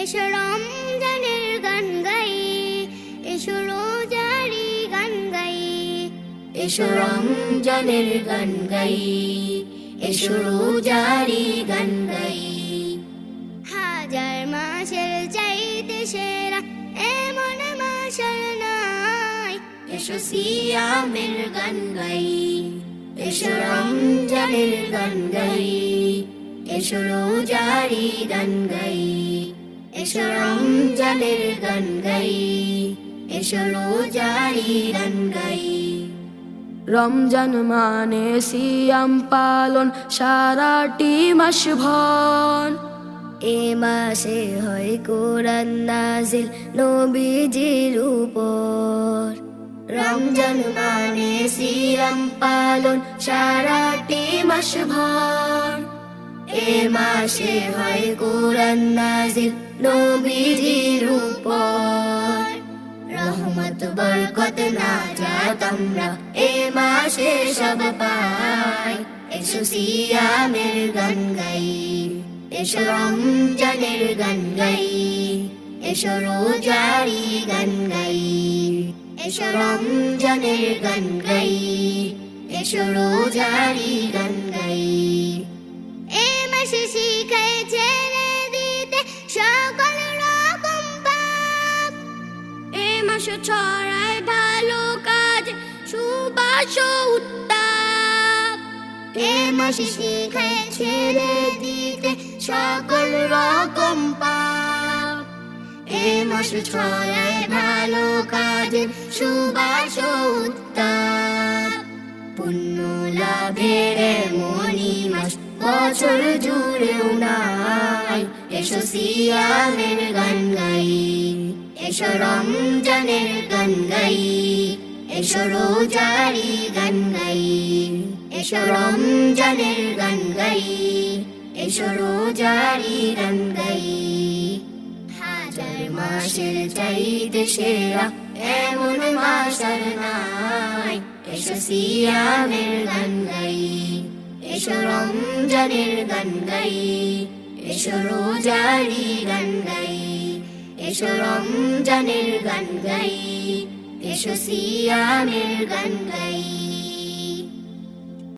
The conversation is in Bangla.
এসো রমজানের গান গাই, এসো রোজারি গান গাই। এসো রমজানের গান গাই, এসো রোজারি গান গাই। হাজার মাসের চাইতে সেরা এমন মাসের নাই। এসো সিয়ামের গান গাই, এসো রমজানের গান গাই, এসো রোজারি গান গাই। এসো রমজানের গান গাই এসো রোজারি গান গাই। রমজান মানে সিয়াম পালন সারাটি মাস ভর এ মাসে হয় কোরআন নাজিল নবীজির উপর। রমজান মানে সিয়াম পালন সারাটি মাস ভর এ মাসে হয় কোরআন নাজিল নবীজির উপর। রহমত, বরকত না যাত আমরা এ মাসে সব পাই। এসো সিয়ামের গান গাই, এসো রমজানের গান গাই, এসো রোজারি গান গাই, এসো রমজানের গান গাই, এসো রোজারি গান মাসে ছড়ায় ভালো কাজ, সুবাস উত্তাপ। এ মাসে শিখায় ছেড়ে দিতে সকল রকম পাপ। এ মাসে ছড়ায় ভালো কাজের সুবাস উত্তাপ। পুণ্য লাভের মনি বছর জুড়েও নাই। এসো সিয়ামের গান গাই। এসো রমজানের গান গাই। এসো রোজারি গান গাই। এসো রমজানের গান গাই। এসো রোজারি গান গাই। হাজার মাসের চাইতে সেরা এমন মাস আর নাই। এসো সিয়ামের গান গাই। রমজানের গান গাই এসো রোজারি গান গাই এসো রমজানের গান গাই এসো সিয়ামের গান গাই